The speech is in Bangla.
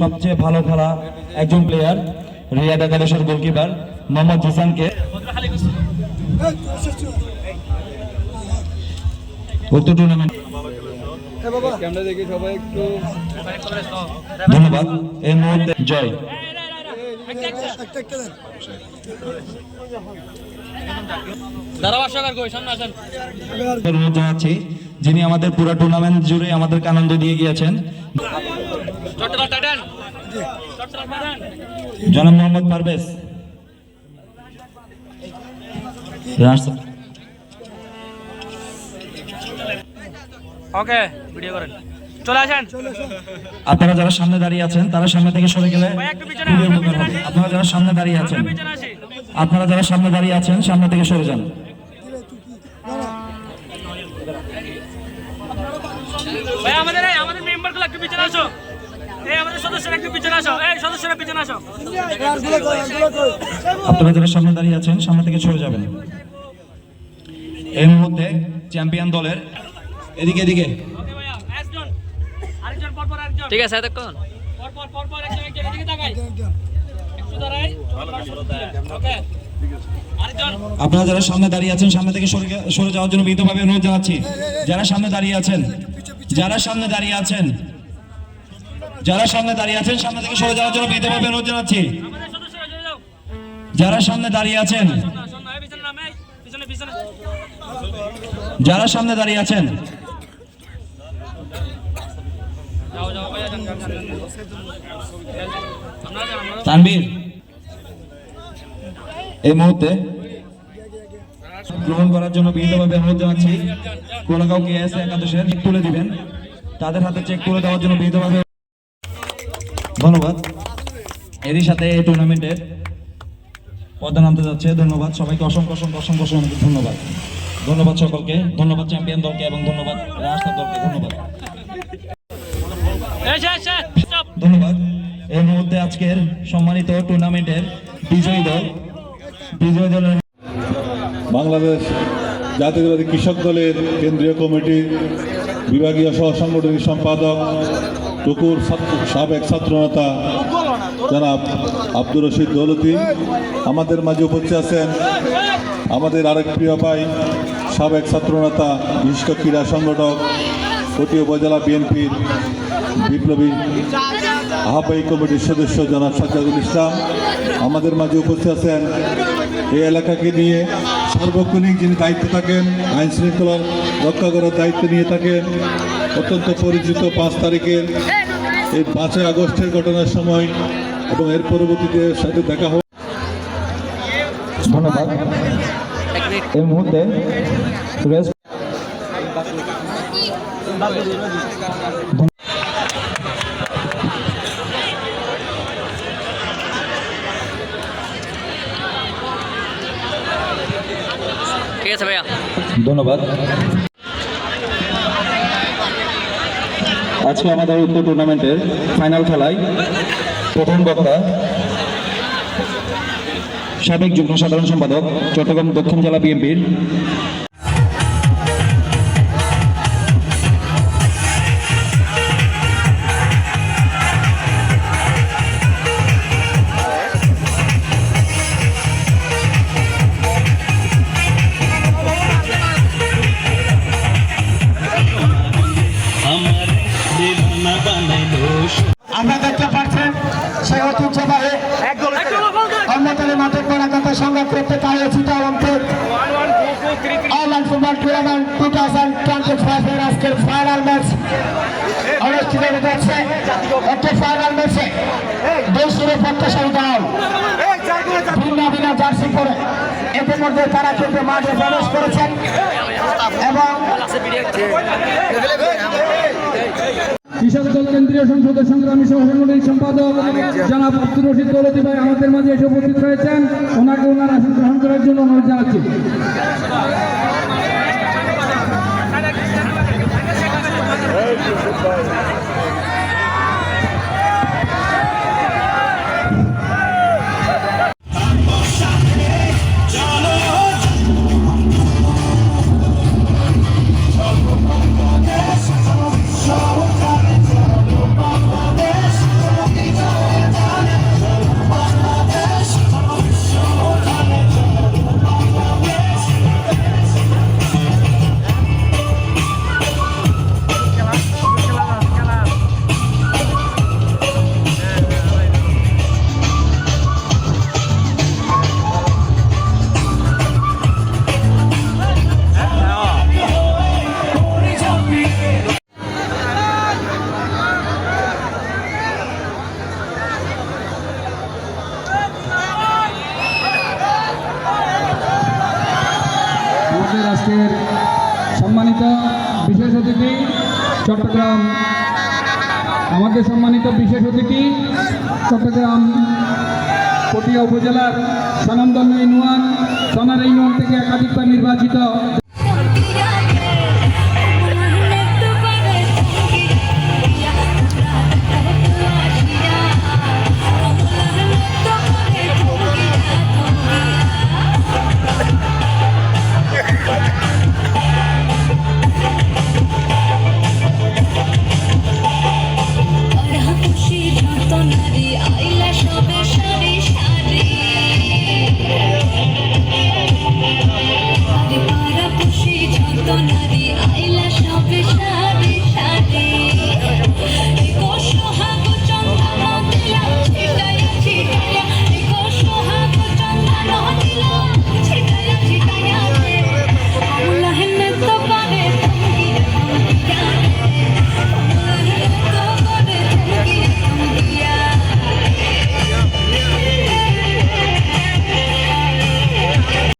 সবচেয়ে ভালো খেলা একজন প্লেয়ার রিয়াদ একাদশের গোলকিপার মোহাম্মদ জিসানকে উক্ত টুর্নামেন্ট দেখি সবাই একটু ধন্যবাদ। এই মুহূর্তে জয়। অনুরোধ জানাচ্ছি যিনি আমাদের পুরো টুর্নামেন্ট জুড়ে আমাদেরকে আনন্দ দিয়ে গিয়েছেন। জনাব মোহাম্মদ পারভেজ। ওকে ভিডিও করেন। চলে আসেন। আপনারা যারা সামনে দাঁড়িয়ে আছেন তারা সামনে থেকে সরে গেলে। আপনারা যারা সামনে দাঁড়িয়ে আছেন আপনারা যারা সামনে দাঁড়িয়ে আছেন সামনে থেকে সরে যান। ভাই আমাদের এই আমাদের মেম্বারগুলো একটু পিছনে আসো। এই আমাদের সদস্যরা একটু পিছনে আসো। এই সদস্যরা পিছনে আসো। আপনারা যারা সামনে দাঁড়িয়ে আছেন সামনে থেকে সরে যাবেন। এই মুহূর্তে চ্যাম্পিয়ন দলের এদিকে এদিকে। ওকে ভাইয়া একজন আরেকজন পর পর আরেকজন। ঠিক আছে এতক্ষণ। পর পর পর পর একজন একজন এদিকে তাকাই। একটু দাঁড়াই ওকে আরেকজন। আপনারা যারা সামনে দাঁড়িয়ে আছেন সামনে থেকে সরে সরে যাওয়ার জন্য বিনীতভাবে অনুরোধ জানাচ্ছি। যারা সামনে দাঁড়িয়ে আছেন যারা সামনে দাঁড়িয়ে আছেন, যারা সামনে দাঁড়িয়ে আছেন, সামনে থেকে সরে যাওয়ার জন্য বিনীতভাবে অনুরোধ জানাচ্ছি। যারা সামনে দাঁড়িয়ে আছেন, যারা সামনে দাঁড়িয়ে আছেন তানবীর এই মুহূর্তে গ্রহণ করার জন্য বিনীতভাবে অনুরোধ জানাচ্ছি। কোলাগাঁও কে এস একাদশের তুলে দিবেন। তাদের হাতে চেক তুলে দেওয়ার জন্য বিনীতভাবে ধন্যবাদ। এরই সাথে এই টুর্নামেন্টের পদ্মা নামতে যাচ্ছে। ধন্যবাদ সবাইকে অসংখ্য অসংখ্য অসংখ্য অসংখ্য ধন্যবাদ। ধন্যবাদ সকলকে ধন্যবাদ চ্যাম্পিয়ন দলকে এবং ধন্যবাদ রাজস্থান দলকে ধন্যবাদ। ধন্যবাদ। এই মুহূর্তে আজকের সম্মানিত টুর্নামেন্টের বিজয়ী দল বিজয়ী দলের বাংলাদেশ জাতীয়তাবাদী কৃষক দলের কেন্দ্রীয় কমিটির বিভাগীয় সহ সাংগঠনিক সম্পাদক, টুকুর সাবেক ছাত্রনেতা জনাব আব্দুর রশিদ দৌলতি, আমাদের মাঝে উপস্থিত আছেন আমাদের আরেক প্রিয় ভাই, সাবেক ছাত্রনেতা, বিশিষ্ট ক্রীড়া সংগঠক কটি উপজেলা বিএনপির বিপ্লবী আহ্বায়ী কমিটির সদস্য জনাব সাজ্জাদুল ইসলাম, আমাদের মাঝে উপস্থিত আছেন এই এলাকাকে নিয়ে সার্বক্ষণিক যিনি দায়িত্ব থাকেন আইন শৃঙ্খলা রক্ষা করার দায়িত্ব নিয়ে থাকেন, অত্যন্ত পরিচিত পাঁচ তারিখের এই পাঁচই আগস্টের ঘটনার সময় এবং এর পরবর্তীতে সাথে দেখা হয় ধন্যবাদ। এই মুহূর্তে ধন্যবাদ। আজকে আমাদের উত্তর টুর্নামেন্টের ফাইনাল খেলায় প্রথম বক্তা সাবেক যুগ্ম সাধারণ সম্পাদক চট্টগ্রাম দক্ষিণ জেলা বিএনপির সংগ্রাম করতে আয়োজিত Olympic online football tournament two thousand twenty ফাইভের আজকের ফাইনাল ম্যাচ অনুষ্ঠিত হতে যাচ্ছে একটি ফাইনাল ম্যাচে দেশের প্রত্যাশালী দল। ভিন্ন ভিন্ন জার্সি পরে ইতিমধ্যে তারা কিন্তু মাঠে প্রবেশ করেছেন এবং কৃষক দল কেন্দ্রীয় সংসদের সংগ্রামী সভাপতি সম্পাদক জনাব আব্দুর রশিদ দৌলতি ভাই আমাদের মাঝে এসে উপস্থিত রয়েছেন ওনাকে ওনার আসন গ্রহণ করার জন্য অনুরোধ জানাচ্ছি চট্টগ্রাম। আমাদের সম্মানিত বিশেষ অতিথি, চট্টগ্রাম পটিয়া উপজেলার সনন্দন ইউনিয়ন, সোনার ইউনিয়ন থেকে একাধিকবার নির্বাচিত।